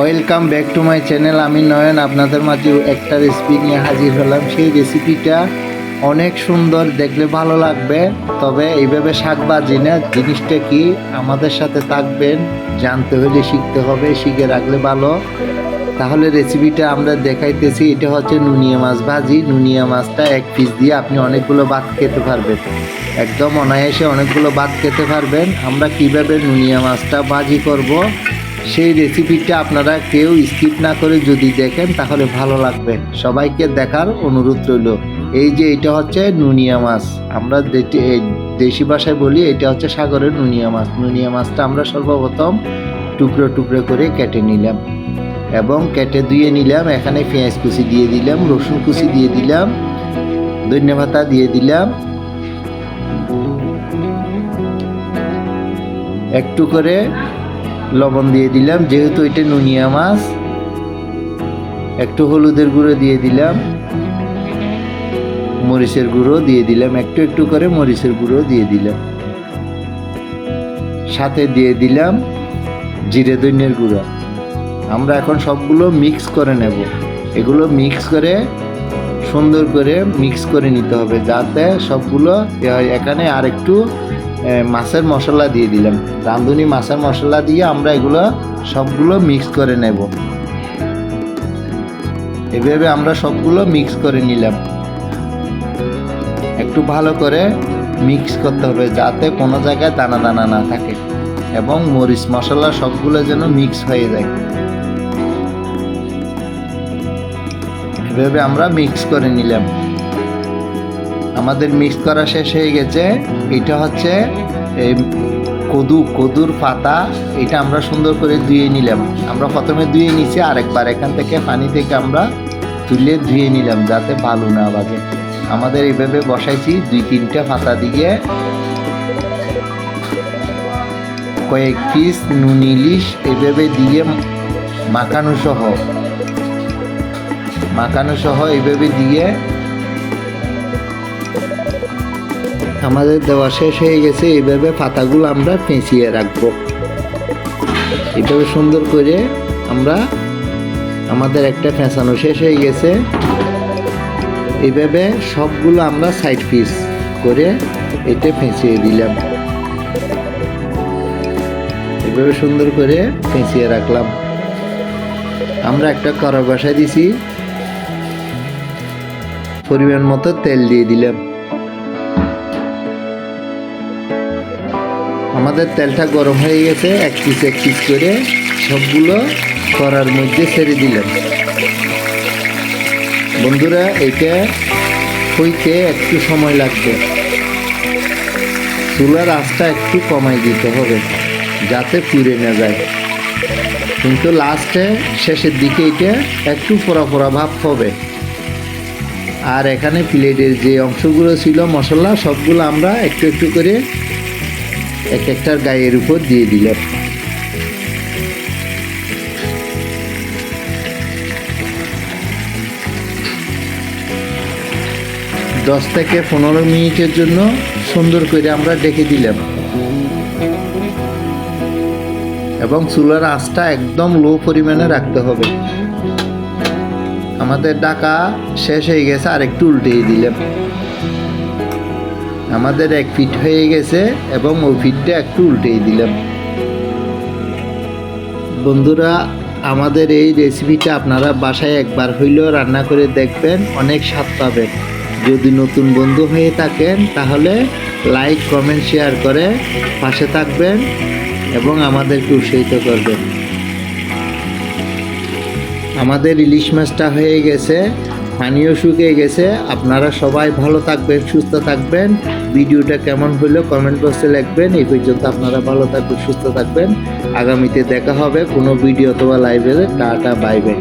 Welcome back to my channel আমি নয়ন, আপনাদের মাঝে একটা রেসিপি নিয়ে হাজির হলাম। সেই রেসিপিটা অনেক সুন্দর, দেখলে ভালো লাগবে। তবে এইভাবে শাক বাজি না। জিনিসটা কি, আমাদের সাথে থাকবেন। জানতে হলে শিখতে হবে, শিখে রাখলে ভালো। তাহলে রেসিপিটা আমরা দেখাইতেছি। এটা হচ্ছে নুনিয়া মাছ ভাজি। নুনিয়া মাছটা এক পিস দিয়ে আপনি অনেকগুলো ভাত খেতে পারবেন। একদম অনায়াসে অনেকগুলো ভাত খেতে পারবেন। আমরা কীভাবে নুনিয়া মাছটা ভাজি করব? সেই রেসিপিটা আপনারা কেউ স্কিপ না করে যদি দেখেন, তাহলে ভালো লাগবে। সবাইকে দেখার অনুরোধ রইল। এই যে এটা হচ্ছে নুনিয়া মাছ। আমরা দেশি ভাষায় বলি, এটা হচ্ছে সাগরের নুনিয়া মাছ। নুনিয়া মাছটা আমরা সর্বপ্রথম টুকরো টুকরো করে কেটে নিলাম এবং কেটে ধুয়ে নিলাম। এখানে পেঁয়াজ কুচি দিয়ে দিলাম, রসুন কুচি দিয়ে দিলাম, ধনিয়া পাতা দিয়ে দিলাম। একটু করে লবণ দিয়ে দিলাম, যেহেতু এটা নুনিয়া মাছ, একটু হলুদের গুঁড়ো দিয়ে দিলাম, মরিচের গুঁড়ো দিয়ে দিলাম, একটু একটু করে মরিচের গুঁড়ো দিয়ে দিলাম। সাথে দিয়ে দিলাম জিরে ধনিয়ার গুঁড়ো। আমরা এখন সবগুলো মিক্স করে নেব। এগুলো মিক্স করে, সুন্দর করে মিক্স করে নিতে হবে, যাতে সবগুলো। এখানে আর একটু মাছের মশলা দিয়ে দিলাম। রাঁধুনি মাছের মশলা দিয়ে আমরা এগুলো সবগুলো মিক্স করে নেব। এভাবে আমরা সবগুলো মিক্স করে নিলাম। একটু ভালো করে মিক্স করতে হবে যাতে কোনো জায়গায় দানা দানা না থাকে এবং মরিচ মশলা সবগুলো যেন মিক্স হয়ে যায়। এভাবে আমরা মিক্স করে নিলাম। আমাদের মিক্স করা শেষ হয়ে গেছে। এটা হচ্ছে, এই কদু, কদুর পাতা। এটা আমরা সুন্দর করে ধুয়ে নিলাম। আমরা প্রথমে ধুয়ে নিছি, আরেকবার এখান থেকে পানি থেকে আমরা তুলে ধুয়ে নিলাম যাতে ভালো না বাজে আমাদের এইভাবে বসাইছি, দুই তিনটা পাতা দিয়ে। কয়েক পিস নুন, ইলিশ এভাবে দিয়ে মাখানো সহ। মাখানো সহ এইভাবে দিয়ে আমাদের দেওয়া শেষ হয়ে গেছে, এইভাবে পাতাগুলো আমরা পেঁচিয়ে রাখব। এইভাবে সুন্দর করে আমরা আমাদের একটা পেঁচানো শেষ হয়ে গেছে। এইভাবে সবগুলো আমরা সাইড পিস করে এটা ফেঁচিয়ে দিলাম। এভাবে সুন্দর করে পেঁচিয়ে রাখলাম। আমরা একটা কড়া বসাই দিছি। পরিমাণ মতো তেল দিয়ে দিলাম। আমাদের তেলটা গরম হয়ে গেছে, এক পিস এক পিস করে সবগুলো করার মধ্যে ছেড়ে দিলাম। বন্ধুরা, এটা হইতে একটু সময় লাগবে। চুলার আঁচটা একটু কমাই দিতে হবে, যাতে পুড়ে না যায়। কিন্তু লাস্টে শেষের দিকে এটা একটু পোড়া পোড়া ভাব হবে। আর এখানে প্লেটের যে অংশগুলো ছিল, মশলা, সবগুলো আমরা একটু একটু করে এক একটার গায়ের উপর দিয়ে দিলাম দশ থেকে পনেরো মিনিটের জন্য সুন্দর করে আমরা ডেকে দিলাম। এবং চুলার আঁচটা একদম লো পরিমাণে রাখতে হবে। আমাদের ডাকা শেষ হয়ে গেছে আর একটু উল্টেই দিলাম। আমাদের এক ফিট হয়ে গেছে এবং ওই ফিটটা একটু উল্টেই দিলাম। বন্ধুরা, আমাদের এই রেসিপিটা আপনারা বাসায় একবার হইলেও রান্না করে দেখবেন, অনেক স্বাদ পাবেন। যদি নতুন বন্ধু হয়ে থাকেন, তাহলে লাইক কমেন্ট শেয়ার করে পাশে থাকবেন এবং আমাদেরকে উৎসাহিত করবেন। আমাদের ইলিশ মাছটা হয়ে গেছে। পানিও শুকিয়ে গেছে। আপনারা সবাই ভালো থাকবেন, সুস্থ থাকবেন। ভিডিওটা কেমন হলো কমেন্ট বক্সে লিখবেন। এই পর্যন্ত আপনারা ভালো থাকবেন, সুস্থ থাকবেন। আগামীতে দেখা হবে কোনো ভিডিও অথবা লাইভে টাটা বাইবে